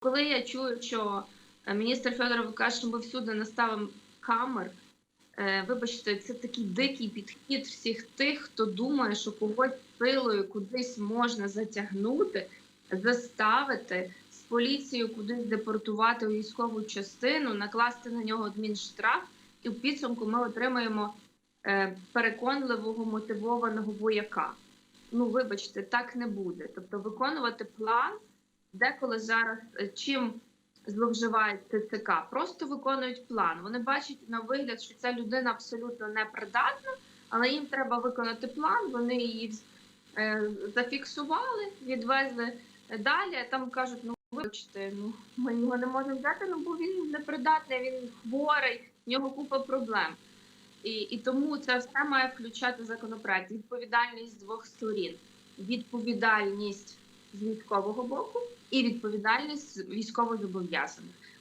коли я чую, що е, міністр Федоров каже, що ми всюди наставимо камер, е, вибачте, це такий дикий підхід всіх тих, хто думає, що когось силою кудись можна затягнути, заставити з поліцією кудись депортувати у військову частину, накласти на нього адмінштраф, і в підсумку ми отримаємо е, переконливого мотивованого вояка. Ну, вибачте, так не буде. Тобто виконувати план деколи зараз е, чим зловживають ТЦК, просто виконують план. Вони бачать на вигляд, що ця людина абсолютно непридатна, але їм треба виконати план. Вони її е, зафіксували, відвезли далі. Там кажуть, ну вибачте, ну ми його не можемо взяти, ну бо він непридатний, він хворий, в нього купа проблем. І, і тому це все має включати законопроект. Відповідальність з двох сторін. Відповідальність з військового боку і відповідальність військовозобов'язаних.